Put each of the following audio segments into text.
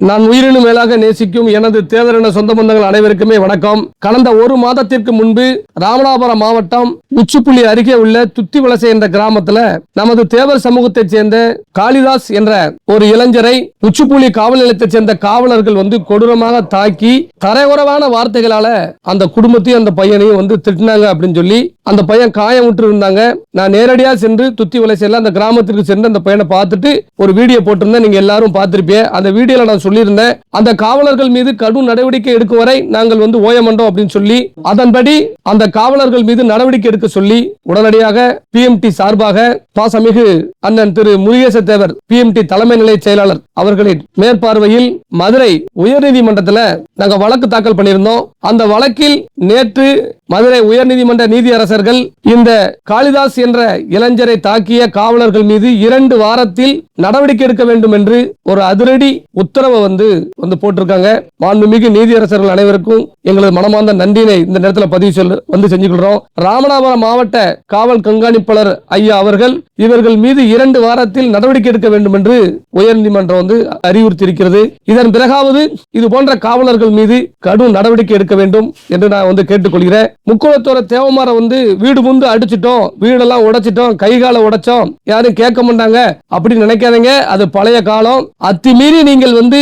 நான் உயிரினு மேலாக நேசிக்கும் எனது தேவரின சொந்த பந்தங்கள் அனைவருக்குமே வணக்கம். கடந்த ஒரு மாதத்திற்கு முன்பு ராமநாதபுரம் மாவட்டம் உச்சிப்புள்ளி அருகே உள்ள துத்திவலசை என்ற கிராமத்துல நமது தேவர் சமூகத்தைச் சேர்ந்த காளிதாஸ் என்ற ஒரு இளைஞரை உச்சிப்புள்ளி காவல் நிலையத்தைச் சேர்ந்த காவலர்கள் வந்து கொடூரமாக தாக்கி தரையுறவான வார்த்தைகளால அந்த குடும்பத்தையும் அந்த பையனையும் வந்து திட்டினாங்க அப்படின்னு சொல்லி அந்த பையன் காயம் விட்டு இருந்தாங்க. நான் நேரடியா சென்று துத்தி வலசையில அந்த கிராமத்திற்கு சென்று அந்த பையனை பார்த்துட்டு ஒரு வீடியோ போட்டிருந்தேன். நீங்க எல்லாரும் பார்த்திருப்பீங்க. அந்த வீடியோல நான் சொல்லியிருந்தேன். அந்த காவலர்கள் மீது கடும் நடவடிக்கை எடுக்கும் வரை நாங்கள் வந்து ஓய மாட்டோம் அப்படின்னு சொல்லி அதன்படி அந்த காவலர்கள் மீது நடவடிக்கை எடுக்க சொல்லி உடனடியாக பிஎம்டி சார்பாக பாசமிகு அண்ணன் திரு முருகேச தேவர் பிஎம்டி தலைமை நிலைய செயலாளர் அவர்களின் மேற்பார்வையில் மதுரை உயர்நீதிமன்றத்தில் நாங்க வழக்கு தாக்கல் பண்ணியிருந்தோம். அந்த வழக்கில் நேற்று மதுரை உயர்நீதிமன்ற நீதியரசர்கள் இந்த காளிதாஸ் என்ற இளைஞரை தாக்கிய காவலர்கள் மீது இரண்டு வாரத்தில் நடவடிக்கை எடுக்க வேண்டும் என்று ஒரு அதிரடி உத்தரவை வந்து வந்து போட்டிருக்காங்க. மாண்புமிகு நீதியரசர்கள் அனைவருக்கும் எங்களது மனமார்ந்த நன்றினை இந்த நேரத்தில் பதிவு சொல்ல வந்து செஞ்சுக்கிறோம் ராமநாதபுரம் மாவட்ட காவல் கண்காணிப்பாளர் ஐயா அவர்கள் இவர்கள் மீது இரண்டு வாரத்தில் நடவடிக்கை எடுக்க வேண்டும் என்று உயர்நீதிமன்றம் வந்து அறிவுறுத்தியிருக்கிறது. இதன் பிறகாவது இது போன்ற காவலர்கள் மீது கடும் நடவடிக்கை எடுக்க வேண்டும் என்று நான் வந்து கேட்டுக்கொள்கிறேன். முக்குளத்தோட தேவமாரை வந்து வீடு முந்து அடிச்சிட்டோம் வீடெல்லாம் உடைச்சிட்டோம் கை காலை உடைச்சோம். யாரும் கேட்க மாட்டாங்க. அப்படின்னு நினைக்காதீங்க. அது பழைய காலம். அத்துமீறி நீங்கள் வந்து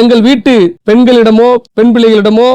எங்கள் வீட்டு பெண்களிடமோ பெண் பிள்ளைகளிடமோ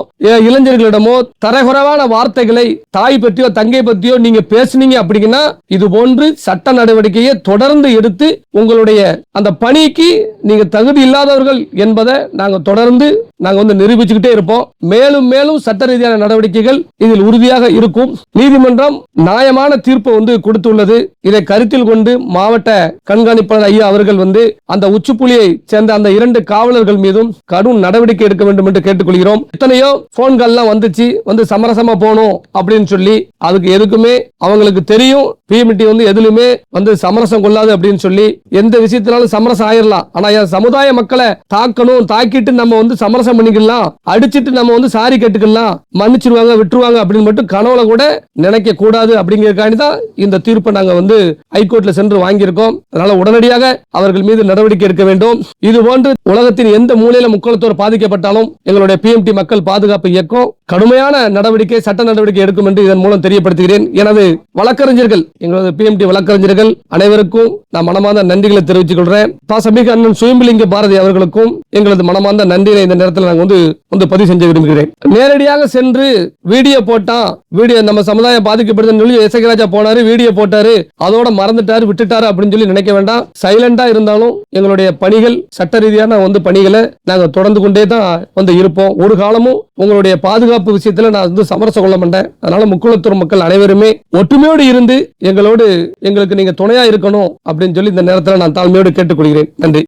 இளைஞர்களிடமோ தரகுறவான வார்த்தைகளை தாய் பற்றியோ தங்கை பற்றியோ நீங்க பேசுனீங்க அப்படிங்கன்னா இது போன்று சட்ட நடவடிக்கையை தொடர்ந்து எடுத்து உங்களுடைய அந்த பணிக்கு நீங்க தகுதி இல்லாதவர்கள் என்பதை நாங்க தொடர்ந்து நாங்க வந்து நிரூபிச்சுக்கிட்டே இருப்போம். மேலும் மேலும் சட்ட ரீதியான நடவடிக்கைகள் இதில் உறுதி உறுதியாக இருக்கும். நீதிமன்றம் நியாயமான தீர்ப்பு வந்து கொடுத்துள்ளது. இதை கருத்தில் கொண்டு மாவட்ட கண்காணிப்பாளர் ஐயா அவர்கள் வந்து அந்த உச்சிப்புலியை சேர்ந்த அந்த இரண்டு காவலர்கள் மீதும் கடும் நடவடிக்கை எடுக்க வேண்டும் என்று கேட்டுக்கொள்கிறோம். எத்தனையோ போன்கள்லாம் வந்துச்சு. வந்து சமரசமா போனோம் அப்படின்னு சொல்லி அதுக்கு எதுக்குமே அவங்களுக்கு தெரியும். பிஎம்டி வந்து எதுலுமே வந்து சமரசம் கொள்ளாது அப்படின்னு சொல்லி எந்த விஷயத்தினாலும் சமரசம் ஆயிரலாம். ஆனா என் சமுதாய மக்களை தாக்கணும் தாக்கிட்டு நம்ம வந்து சமரசம் பண்ணிக்கலாம். அடிச்சிட்டு நம்ம வந்து சாரி கேட்டுக்கலாம். மன்னிச்சிருவாங்க விட்டுருவாங்க அப்படின்னு மட்டும் கனவுல கூட நினைக்க கூடாது அப்படிங்கிறதுக்காண்டி தான் இந்த தீர்ப்பை நாங்க வந்து ஹைகோர்ட்ல சென்று வாங்கியிருக்கோம். அதனால உடனடியாக அவர்கள் மீது நடவடிக்கை எடுக்க வேண்டும். இது போன்று உலகத்தின் எந்த மூலையில முக்களத்தோர் பாதிக்கப்பட்டாலும் எங்களுடைய பிஎம்டி மக்கள் பாதுகாப்பு இயக்கம் கடுமையான நடவடிக்கை சட்ட நடவடிக்கை எடுக்கும் என்று இதன் மூலம் தெரியப்படுத்துகிறேன். எனது வழக்கறிஞர்கள் எங்களது பிஎம்டி வழக்கறிஞர்கள் அனைவருக்கும் நான் மனமார்ந்த நன்றிகளை தெரிவித்துக் கொள்றேன். பாசமிகு அண்ணன் சுயம்பிலிங்க பாரதி அவர்களுக்கும் எங்களது மனமார்ந்த நன்றியை இந்த நேரத்தில் நாங்கள் வந்து வந்து பதிவு செஞ்சு விரும்புகிறேன். நேரடியாக சென்று வீடியோ போட்டான் வீடியோ நம்ம சமுதாயம் பாதிக்கப்படுதுன்னு சொல்லி இசைக்கராஜா போனாரு வீடியோ போட்டாரு. அதோட மறந்துட்டாரு விட்டுட்டாரு அப்படின்னு சொல்லி நினைக்க வேண்டாம். சைலண்டா இருந்தாலும் எங்களுடைய பணிகள் சட்ட ரீதியான வந்து பணிகளை நாங்க தொடர்ந்து கொண்டே தான் வந்து இருப்போம். ஒரு காலமும் உங்களுடைய பாதுகாப்பு விஷயத்துல நான் வந்து சமரசம் கொள்ள மாட்டேன். அதனால முக்குளத்தூர் மக்கள் அனைவருமே ஒற்றுமையோடு இருந்து எங்களோடு எங்களுக்கு நீங்க துணையா இருக்கணும் அப்படின்னு சொல்லி இந்த நேரத்தில் நான் தாழ்மையோடு கேட்டுக்கொள்கிறேன். நன்றி.